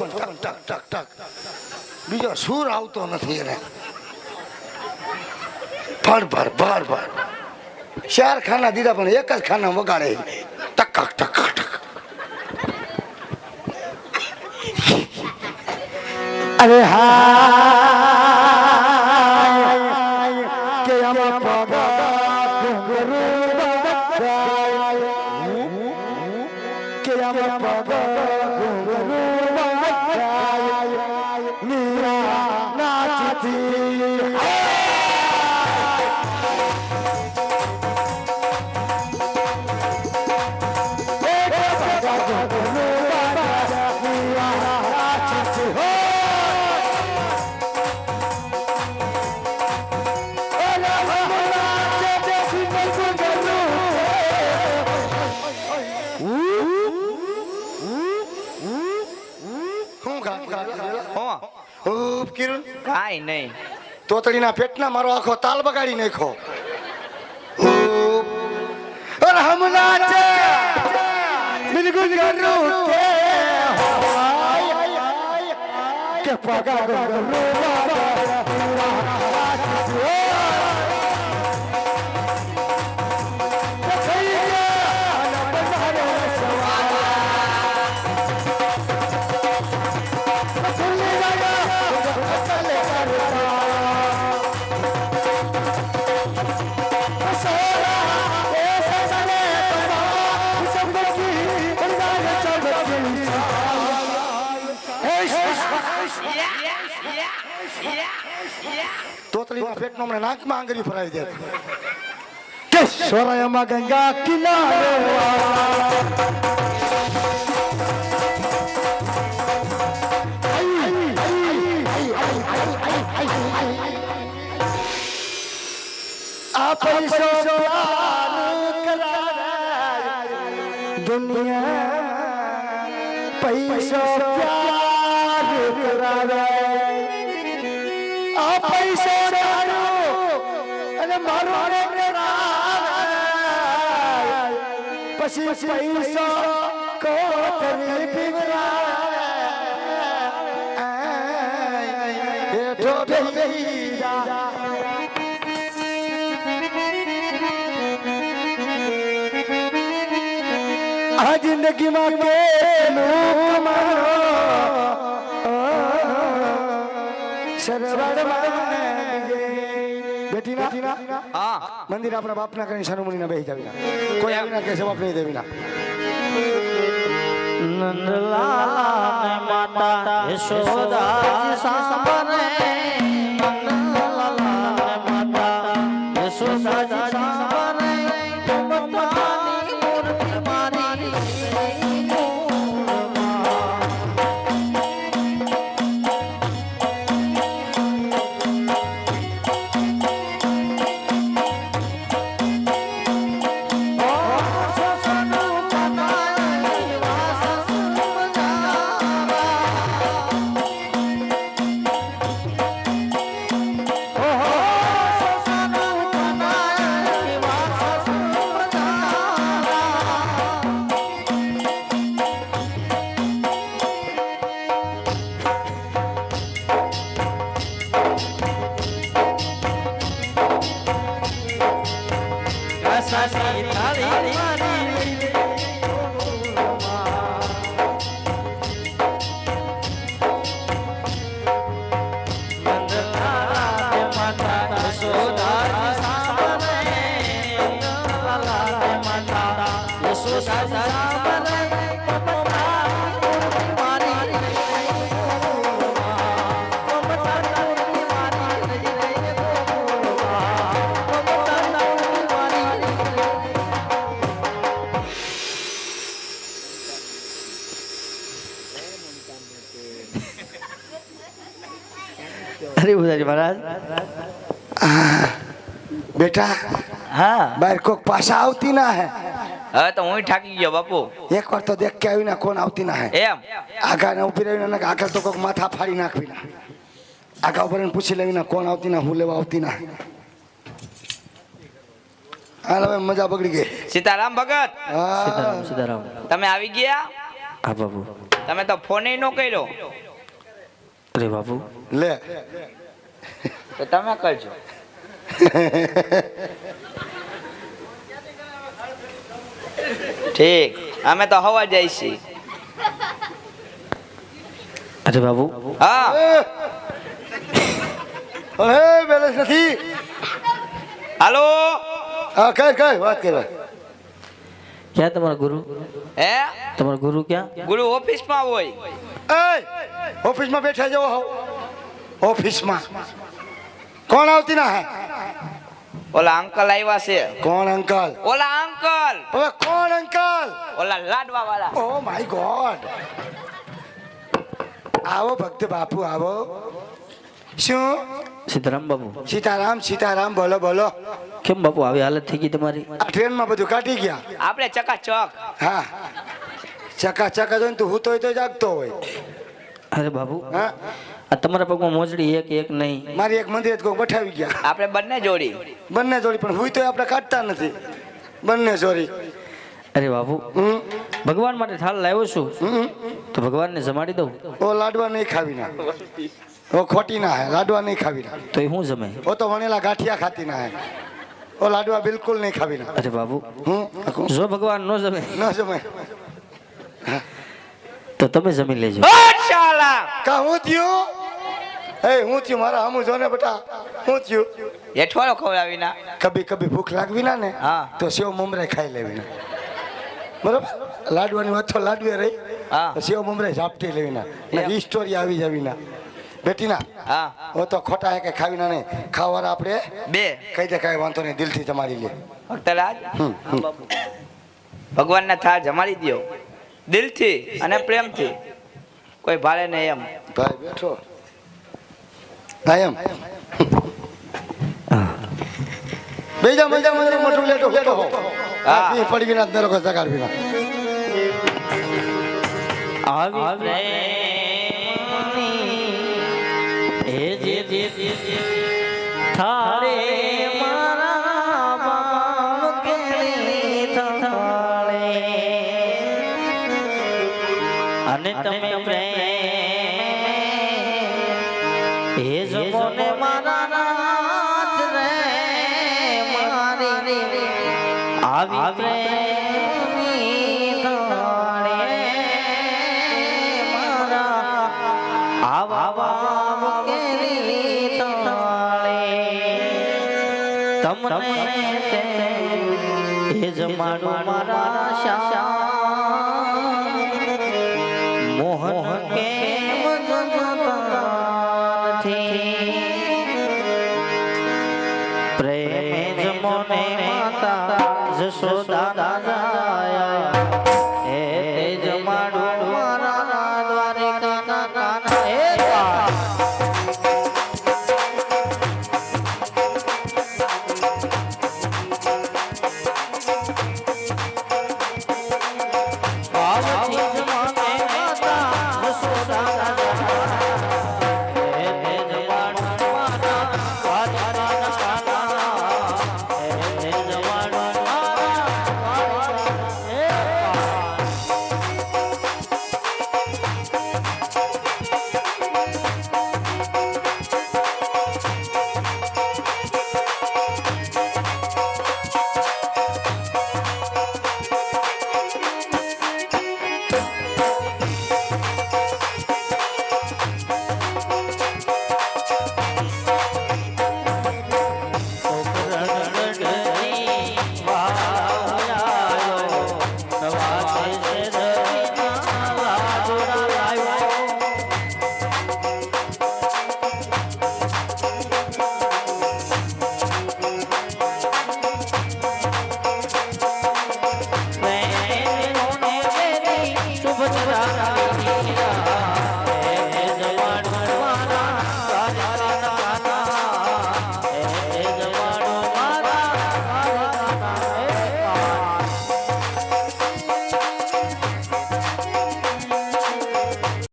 પણ ટક ટક ટક ટક. બીજો સુર આવતો નથી એને. ભર ભર ભર ભર. ચાર ખાના દીધા પણ એક જ ખાના વગાડે. ટક ટક ટક અરે હા કે આમાં પગ બગાય. કે આમાં પગ કાઈ નહીં. તોતડીના પેટના મારો આખો તાલ બગાડી નાખો હમણાં છે બિલકુલ કરું. કે કે પગા ઘુંઘરુ તોતડીના પેટનો હમણાં નાકમાં આંગળી ફરાવી દે કે સોરાયામાં ગંગા કિનારે આ પૈસો આ પૈસો અને મારો પછી પૈસો કોતરી પીવરાવે હેઠો બેહી આ જિંદગીમાં કેનું કમાનો બેટી ના હા. મંદિર આપણા બાપના કરીને સનુમુનિના બેહી જાવીના કોઈ આવીના કે જવાબ નહીં દેવીના નંદલાલ માતા યશોદા સાંભળે. નંદલાલ માતા યશોદા સાસી તાળી મારી નંદલાલ માતા યશોદા અરે ઉદાજી મહારાજ? બેટા હા. બહાર કોક પાછા આવતી ના હે. હવે તો હું ઠાકી ગયો બાપુ. એક વાર તો દેખ કે આવીને કોણ આવતી ના હે. એમ? આગા ને ઊભી રહીને આગળ તો કોક માથા ફાડી નાખવી ના. આગા ઉપર પૂછી લેવી ના કોણ આવતી ના હું લેવા આવતી ના. હાલ હવે મજા બગડી ગઈ. સીતારામ ભગત. હા. સીતારામ સીતારામ. તમે આવી ગયા? હા બાપુ. તમે તો ફોને નો કર્યો. અરે બાપુ. લે. તો તમે કરજો. ઠીક. અમે તો હવા જાય છીએ. અરે બાબુ. હા. અરે બેલેન્સ નથી હાલો. હા કઈ કઈ વાત કરવા ક્યાં તમારા ગુરુ? હે? તમારા ગુરુ ક્યાં? ગુરુ ઓફિસમાં હોય. એ ઓફિસમાં બેઠા જાવ હો. ઓફિસમાં. કોણ આવતી ના હે? ઓલા અંકલ આવ્યા છે. કોણ અંકલ? ઓલા અંકલ! હવે કોણ અંકલ? ઓલા લાડવા વાળા. Oh my God. આવો ભક્ત બાપુ આવો. શું? સીતારામ બાપુ. સીતારામ સીતારામ બોલો બોલો. કેમ બાપુ આવી હાલત થઈ ગઈ તમારી? આ ટ્રેનમાં બધું કાઢી ગયા? આપણે ચકાચક હા. ચકા ચકા જોઈને તું હું તો જાગતો હોય. અરે બાપુ. હા? આ તમારા પગમાં મોજડી એક એક નહીં. મારી એક મંદિર કોઈ બઠાવી ગયા. આપણે બંને જોડી. બંને જોડી પણ હું તો આપણે કાઢતા નથી. બંને જોડી. અરે બાબુ હમ. ભગવાન માટે થાળ લાવ્યો છું. હમ તો ભગવાનને જમાડી દઉં. ઓ લાડવા નહીં ખાવી ના. ઓ ખોટી ના હે લાડવા નહીં ખાવી ના. તો એ શું જમે? ઓ તો વણેલા ગાંઠિયા ખાતી ના હે. ઓ લાડવા બિલકુલ નહીં ખાવી ના. અરે બાબુ હું જો ભગવાન ન જમે. ન જમે. તો તમે જમી લેજો. શાલા કા હું થયું? એ હું થયું મારા હમું જો ને બેટા? હું થયું? હેઠવાળો ખવડાવી ના કભી કભી ભૂખ લાગવી ના ને? હા. તો સેવ મમરાઈ ખાઈ લેવી ના. બરોબર? લાડવાની વાત તો લાડવે રહી. હા. સેવ મમરાઈ ઝાપટી લેવી ના. ને ઈ સ્ટોરી આવી જવી ના. બેટી ના હા. હું તો ખોટા હે કે ખાવી ના નહીં ખાવાના આપણે બે. કહી દે કઈ વાંધો નહીં દિલથી જમાડી લે. ભક્તરાજ. ભગવાનના થાળ જમાડી દ્યો. દિલથી અને પ્રેમથી. કોઈ ભાડે નહીં એમ. ભાઈ બેઠો. હા એમ. બેજા મજા મજા મોટું લેટો લેટો હો. આ હા. પી પડી વિના નરકો સગાડ વિના આવી પ્રેમની એ જે જે. થાળે. આવી આવા તાળે તમને એ જમાડું મારા શ્યામ મોહન કેમ